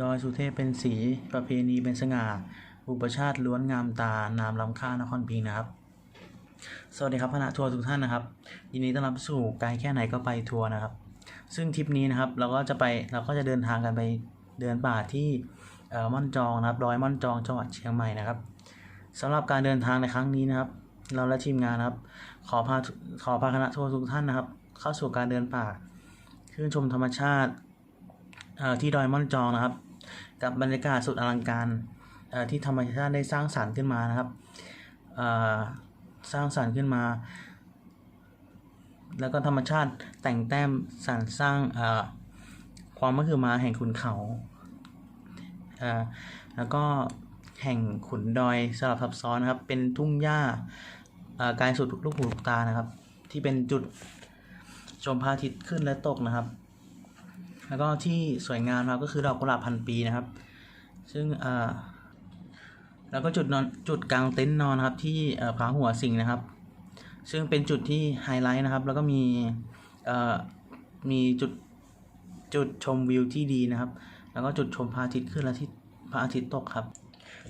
ดอยสุเทพเป็นสีประเพณีเป็นสง่า อุปชาติล้วนงามตานามล้ำค่านครพิงนะครับ สวัสดีครับคณะทัวร์ทุกท่านนะครับยินดีต้อนรับสู่ไกลแค่ไหนก็ไปทัวร์นะครับ ซึ่งทริปนี้นะครับเราก็จะไปเราก็จะเดินทางกันไปเดินป่าที่ม่อนจองนะครับดอยม่อนจองจังหวัดเชียงใหม่นะครับสำหรับการเดินทางในครั้งนี้นะครับ เราและทีมงานนะครับ ขอพาขอพาคณะทัวร์ทุกท่านนะครับ เข้าสู่การเดินป่าขึ้นชมธรรมชาติ ที่ดอยม่อนจองนะครับ กับบรรยากาศสุดอลังการเอ่อที่ธรรมชาติได้สร้างสรรค์ขึ้นมานะครับเอ่อสร้างสรรค์ขึ้นมา แล้วก็ธรรมชาติแต่งแต้มสรรสร้างเอ่อความก็คือมาแห่งขุนเขาเอ่อแล้วก็แห่งขุนดอยสลับซับซ้อนนะครับ เป็นทุ่งหญ้าเอ่อกายสุดลูกหูลูกตานะครับ ที่เป็นจุดชมพระอาทิตย์ขึ้นและตกนะครับ แล้วก็ที่สวยงามนะครับก็คือดอกกุหลาบพันปีนะครับ ซึ่งเออแล้วก็จุดนอนจุดกลางเต็นท์นอนครับที่เอ่อผาหัวสิงห์นะครับ ซึ่งเป็นจุดที่ไฮไลท์นะครับ แล้วก็มีเอ่อมีจุดจุดชมวิวที่ดีนะครับ แล้วก็จุดชมพระอาทิตย์ขึ้นและที่พระอาทิตย์ตกครับ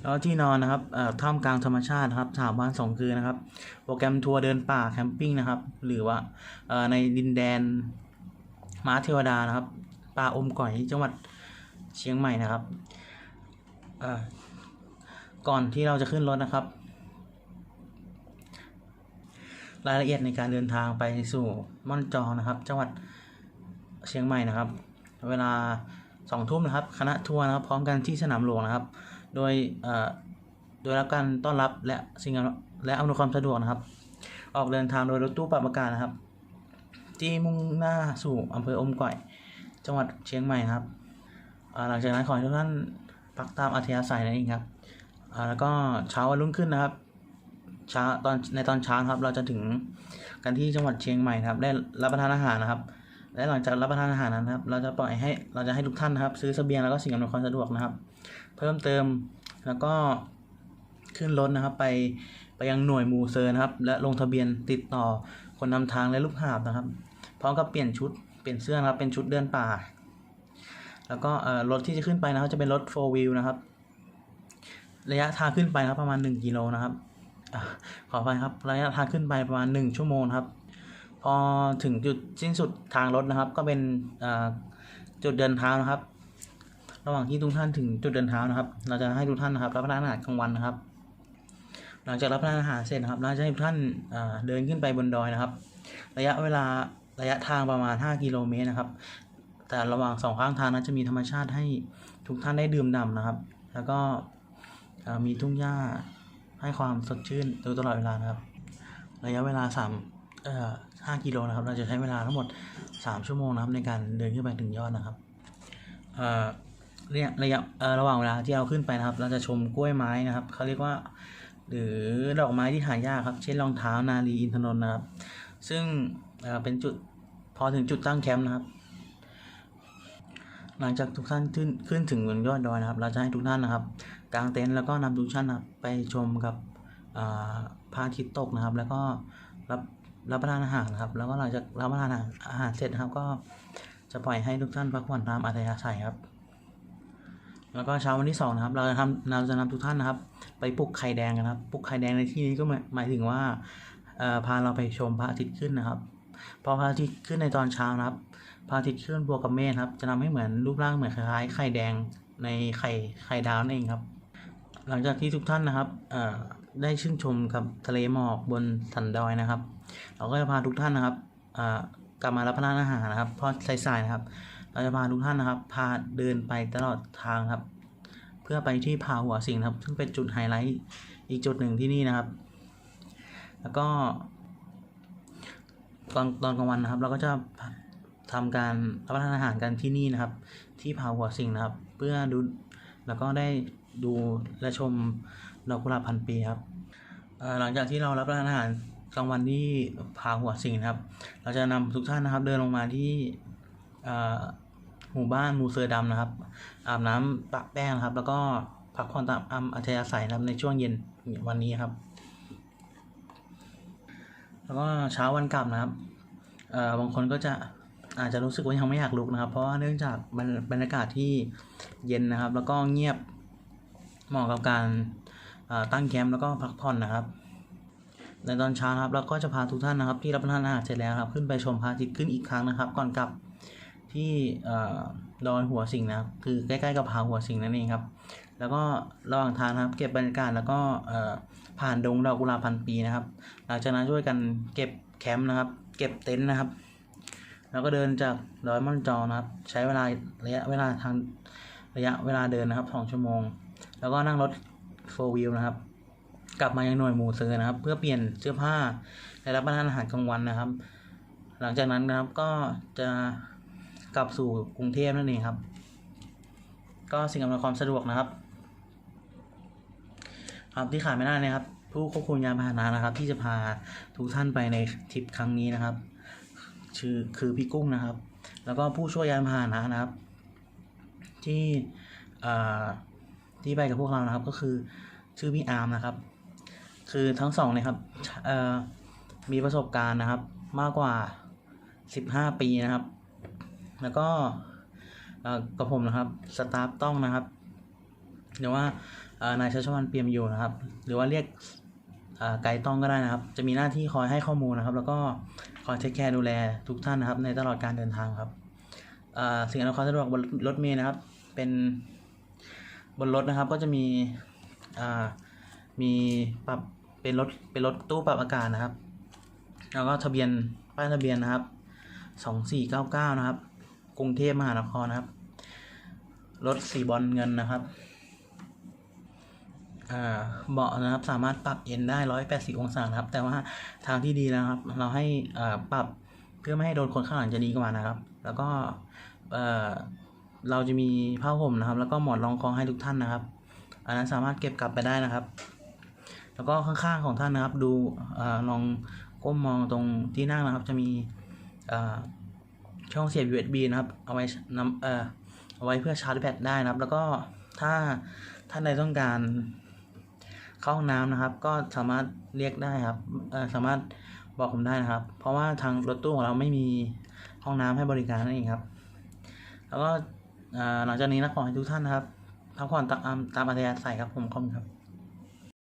แล้วที่นอนนะครับท่ามกลางธรรมชาตินะครับสามวันสองคืนนะครับ โปรแกรมทัวร์เดินป่าแคมปิ้งนะครับ หรือว่าในดินแดนม้าเทวดานะครับ ป่าอมก่อยจังหวัดเชียงใหม่นะครับก่อนที่เราจะขึ้นรถนะครับ รายละเอียดในการเดินทางไปสู่ม่อนจองนะครับ จังหวัดเชียงใหม่นะครับ เวลาสองทุ่มนะครับ คณะทัวร์นะครับพร้อมกันที่สนามหลวงนะครับ โดยโดยรับการต้อนรับและสิ่งและอำนวยความสะดวกนะครับ ออกเดินทางโดยรถตู้ปรับอากาศนะครับ ที่มุ่งหน้าสู่อำเภออมก่อย จังหวัดเชียงใหม่ครับหลังจากนั้นขอให้ทุกท่านพักตามอัธยาศัยนั่นเองครับแล้วก็เช้าวันรุ่งขึ้นนะครับเช้าตอนในตอนเช้าครับ เราจะถึงกันที่จังหวัดเชียงใหม่ครับ ได้รับประทานอาหารนะครับ และหลังจากรับประทานอาหารนั้นครับ เราจะปล่อยให้เราจะให้ทุกท่านนะครับซื้อเสบียงแล้วก็สิ่งอำนวยความสะดวกนะครับ เพิ่มเติมแล้วก็ขึ้นรถนะครับ ไปไปยังหน่วยมูเซอร์นะครับ และลงทะเบียนติดต่อคนนำทางและลูกหาบนะครับพร้อมกับเปลี่ยนชุด เปลี่ยนเสื้อนะครับเป็นชุดเดินป่า แล้วก็รถที่จะขึ้นไปนะครับจะเป็นรถ 4 wheel นะครับ ระยะทางขึ้นไปนะครับประมาณ 1กิโลนะครับอขออภัยครับระยะทางขึ้นไปประมาณ 1 ชั่วโมงครับ พอถึงจุดสิ้นสุดทางรถนะครับ ก็เป็นจุดเดินเท้านะครับ ระหว่างที่ทุกท่านถึงจุดเดินเท้านะครับ เราจะให้ทุกท่านนะครับรับประทานอาหารกลางวันนะครับ หลังจากรับประทานอาหารเสร็จนะครับเราจะให้ทุกท่านเดินขึ้นไปบนดอยนะครับ ระยะเวลา ระยะทางประมาณ 5 กิโลเมตรนะครับ แต่ระหว่างสองข้างทางนั้นจะมีธรรมชาติให้ทุกท่านได้ดื่มด่ำนะครับ แล้วก็มีทุ่งหญ้าให้ความสดชื่นโดยตลอดเวลานะครับ ระยะเวลาสามเอ่อห้ากิโลนะครับ เราจะใช้เวลาทั้งหมดสามชั่วโมงนะครับในการเดินขึ้นไปถึงยอดนะครับเอ่อเนี่ยระยะระหว่างเวลาที่เราขึ้นไปนะครับ เราจะชมกล้วยไม้นะครับเขาเรียกว่าหรือดอกไม้ที่หายากครับ เช่นรองเท้านาลีอินทนนท์นะครับ ซึ่งเป็นจุด อถึงจุดตั้งแคมป์นะครับ หลังจากทุกท่านขึ้นขึ้นถึงบนยอดดอยนะครับ เราจะให้ทุกท่านนะครับกางเต็นท์แล้วก็นำทุกท่านนะครับไปชมกับอ่าพระอาทิตย์ตกนะครับ แล้วก็รับรับประทานอาหารนะครับ แล้วก็หลังจากรับประทานอาหารเสร็จนะครับ ก็จะปล่อยให้ทุกท่านพักผ่อนตามอัธยาศัยครับ แล้วก็เช้าวันที่สองนะครับ เราจะทำเราจะนำทุกท่านนะครับ ไปปลุกไข่แดงนะครับปลุกไข่แดงในที่นี้ก็หมายถึงว่าพาเราไปชมพระอาทิตย์ขึ้นนะครับ พอพระอาทิตย์ขึ้นในตอนเช้านะครับพระอาทิตย์ขึ้นบวกกับเมฆครับ จะทำให้เหมือนรูปร่างเหมือนคล้ายๆไข่แดงในไข่ไข่ดาวนั่นเองครับ หลังจากที่ทุกท่านนะครับได้ชื่นชมกับทะเลหมอกบนสันดอยนะครับ เราก็จะพาทุกท่านนะครับกลับมารับประทานอาหารนะครับพอสายๆนะครับ เราจะพาทุกท่านนะครับ พาเดินไปตลอดทางครับ เพื่อไปที่ผาหัวสิงครับ ซึ่งเป็นจุดไฮไลท์อีกจุดหนึ่งที่นี่นะครับ แล้วก็ ตอนตอนกลางวันนะครับ เราก็จะทำการรับประทานอาหารกันที่นี่นะครับ ที่ผาหัวสิงนะครับ เพื่อดูแล้วก็ได้ดูและชมดอกกุหลาบพันปีครับหลังจากที่เรารับประทานอาหารกลางวันที่ผาหัวสิงนะครับ เราจะนำทุกท่านนะครับ เดินลงมาที่หมู่บ้านมูเซอร์ดำนะครับ อาบน้ำปะแป้งนะครับ แล้วก็พักผ่อนตามอำอัธยาศัยนะครับในช่วงเย็นวันนี้ครับ แล้วก็เช้าวันกลับนะครับเอ่อบางคนก็จะอาจจะรู้สึกว่ายังไม่อยากลุกนะครับ เพราะว่าเนื่องจากบรรบรยากาศที่เย็นนะครับ แล้วก็เงียบเหมาะกับการตั้งแคมป์แล้วก็พักผ่อนนะครับในตอนเช้าครับเราก็จะพาทุกท่านนะครับ ที่รับประทานอาหารเสร็จแล้วครับ ขึ้นไปชมพระอาทิตย์ขึ้นอีกครั้งนะครับ ก่อนกลับที่ดอยหัวสิงนะครับ คือใกล้ๆกับผาหัวสิงนั่นเองครับ แล้วก็ระหว่างทางนครับ เก็บบรรยากาศแล้วก็ ผ่านดงดอกกุหลาบพันปีนะครับ หลังจากนั้นช่วยกันเก็บแคมป์นะครับ เก็บเต็นท์นะครับ แล้วก็เดินจากดอยม่อนจอนะครับ ใช้เวลาระยะเวลาทางระยะเวลาเดินนะครับสองชั่วโมง แล้วก็นั่งรถโฟวิลนะครับ กลับมายังหน่วยหมู่เซอร์นะครับ เพื่อเปลี่ยนเสื้อผ้าและรับประทานอาหารกลางวันนะครับ หลังจากนั้นนะครับก็จะกลับสู่กรุงเทพนั่นเองครับ ก็สิ่งอำนวยความสะดวกนะครับ ครับที่ขาดไม่ได้นะครับ ผู้ควบคุมยานพาหนะนะครับ ที่จะพาทุกท่านไปในทริปครั้งนี้นะครับ ชื่อคือพี่กุ้งนะครับ แล้วก็ผู้ช่วยยานพาหนะนะครับ ที่อ่อที่ไปกับพวกเรานะครับ ก็คือชื่อพี่อาร์มนะครับ คือทั้งสองเนะครับเอ่อมีประสบการณ์นะครับ มากกว่าสิบห้าปีนะครับ แล้วก็เออกับผมนะครับสตาฟต้องนะครับหรือว่า นายชัชวันเปียมอยู่นะครับ หรือว่าเรียกไกด์ต้องก็ได้นะครับ จะมีหน้าที่คอยให้ข้อมูลนะครับ แล้วก็คอยเทคแคร์ดูแลทุกท่านนะครับ ในตลอดการเดินทางครับสิ่งอำนวยความสะดวกบนรถเมล์นะครับ เป็นบนรถนะครับก็จะมีมีปรับเป็นรถเป็นรถตู้ปรับอากาศนะครับ แล้วก็ทะเบียนป้ายทะเบียนนะครับสองสี่เก้าเก้านะครับ กรุงเทพมหานครนะครับ รถสีบอลเงินนะครับ เบาะนะครับสามารถปรับเอ็นได้ร้อยแปดสิบองศานะครับ แต่ว่าทางที่ดีแล้วครับ เราให้อ่าปรับเพื่อไม่ให้โดนคนข้างหลังจะดีกว่านะครับ แล้วก็เออเราจะมีผ้าห่มนะครับ แล้วก็หมอนรองคอให้ทุกท่านนะครับ อันนั้นสามารถเก็บกลับไปได้นะครับ แล้วก็ข้างๆของท่านนะครับดูอาลองก้มมองตรงที่นั่งนะครับ จะมีอ่าช่องเสียบ USB นะครับ เอาไว้นำเออเอาไว้เพื่อชาร์จแบตได้นะครับ แล้วก็ถ้าท่านใดต้องการ เข้าห้องน้ำนะครับ ก็สามารถเรียกได้ครับสามารถบอกผมได้นะครับ เพราะว่าทางรถตู้ของเราไม่มีห้องน้ำให้บริการนั่นเองครับ แล้วก็หลังจากนี้นะขอให้ทุกท่านนะครับพักผ่อนตามตามอัธยาศัยครับผมขอบคุณครับ